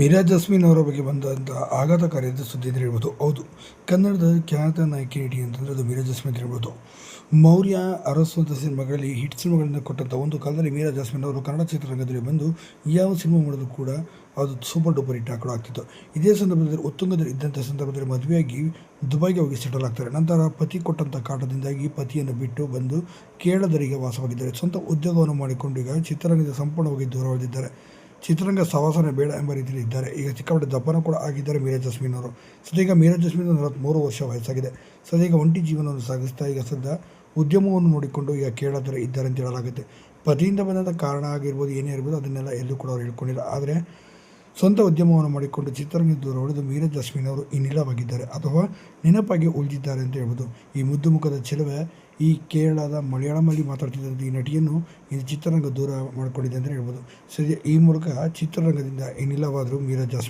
ಮೀರಾ ಜಸ್ಮಿನ್ ಅವರ ಬಗ್ಗೆ ಬಂದಂಥ ಆಘಾತಕಾರಿಯಾದ ಸುದ್ದಿ ಅಂತ ಹೇಳ್ಬೋದು. ಹೌದು, ಕನ್ನಡದ ಖ್ಯಾತ ನಾಯಕಿ ನಟಿ ಅಂತಂದರೆ ಅದು ಮೀರಾ ಜಸ್ಮಿನ್ ಅಂತ ಹೇಳ್ಬೋದು. ಮೌರ್ಯ ಅರಸು ಅಂತ ಸಿನಿಮಾಗಳಲ್ಲಿ ಹಿಟ್ ಸಿನಿಮಾಗಳನ್ನು ಕೊಟ್ಟಂಥ ಒಂದು ಕಾಲದಲ್ಲಿ ಮೀರಾ ಜಾಸ್ಮಿನ್ ಅವರು ಕನ್ನಡ ಚಿತ್ರರಂಗದಲ್ಲಿ ಬಂದು ಯಾವ ಸಿನಿಮಾ ಮಾಡಿದ್ರು ಕೂಡ ಅದು ಸೂಪರ್ ಡೂಪರ್ ಹಿಟ್ ಹಾಕೊಂಡು ಆಗ್ತಿತ್ತು. ಇದೇ ಸಂದರ್ಭದಲ್ಲಿ ಉತ್ತುಂಗದಲ್ಲಿ ಇದ್ದಂಥ ಸಂದರ್ಭದಲ್ಲಿ ಮದುವೆಯಾಗಿ ದುಬೈಗೆ ಹೋಗಿ ಸೆಟಲ್ ಆಗ್ತಾರೆ. ನಂತರ ಪತಿ ಕೊಟ್ಟಂಥ ಕಾಟದಿಂದಾಗಿ ಪತಿಯನ್ನು ಬಿಟ್ಟು ಬಂದು ಕೇರಳದರಿಗೆ ವಾಸವಾಗಿದ್ದಾರೆ. ಸ್ವಂತ ಉದ್ಯೋಗವನ್ನು ಮಾಡಿಕೊಂಡು ಈಗ ಚಿತ್ರರಂಗದ ಸಂಪೂರ್ಣವಾಗಿ ದೂರ ಉಳಿದಿದ್ದಾರೆ ಚಿತ್ರರಂಗ ಸವಾಸನೆ ಬೇಡ ಎಂಬ ರೀತಿಯಲ್ಲಿ ಇದ್ದಾರೆ. ಈಗ ಚಿಕ್ಕಪಟ್ಟ ದಪ್ಪನ ಕೂಡ ಆಗಿದ್ದಾರೆ ಮೀರಾ ಜಸ್ಮಿನ್ ಅವರು. ಸದ್ಯ ಮೀರಾ ಜಸ್ಮಿನ್ ನಲವತ್ತ್ಮೂರು ವರ್ಷ ವಯಸ್ಸಾಗಿದೆ. ಸದ್ಯ ಒಂಟಿ ಜೀವನವನ್ನು ಸಾಗಿಸ್ತಾ ಈಗ ಸದ್ಯ ಉದ್ಯಮವನ್ನು ನೋಡಿಕೊಂಡು ಈಗ ಕೇಳದರೆ ಇದ್ದಾರೆ ಅಂತ ಹೇಳಲಾಗುತ್ತೆ. ಪತಿಯಿಂದ ಬಂದಂಥ ಕಾರಣ ಆಗಿರ್ಬೋದು ಏನೇ ಇರ್ಬೋದು ಅದನ್ನೆಲ್ಲ ಎಲ್ಲೂ ಕೂಡ ಅವ್ರು ಹೇಳ್ಕೊಂಡಿಲ್ಲ. ಆದರೆ ಸ್ವಂತ ಉದ್ಯಮವನ್ನು ಮಾಡಿಕೊಂಡು ಚಿತ್ರರಂಗ ದೂರ ಉಳಿದು ಮೀರಾ ಜಸ್ಮಿನ್ ಅವರು ಇನ್ನಿಲ್ಲವಾಗಿದ್ದಾರೆ ಅಥವಾ ನೆನಪಾಗಿ ಉಳಿದಿದ್ದಾರೆ ಅಂತ ಹೇಳ್ಬೋದು. ಈ ಮುದ್ದು ಮುಖದ ಚೆಲುವೆ ಈ ಕೇರಳದ ಮಲಯಾಳಮಲ್ಲಿ ಮಾತಾಡ್ತಿದ್ದಂಥ ಈ ನಟಿಯನ್ನು ಈ ಚಿತ್ರರಂಗ ದೂರ ಮಾಡಿಕೊಂಡಿದೆ ಅಂತ ಹೇಳ್ಬೋದು. ಸರಿ ಈ ಮೂಲಕ ಚಿತ್ರರಂಗದಿಂದ ಇನ್ನಿಲ್ಲವಾದರೂ ಮೀರಾ ಜಾಸ್ಮಿನ್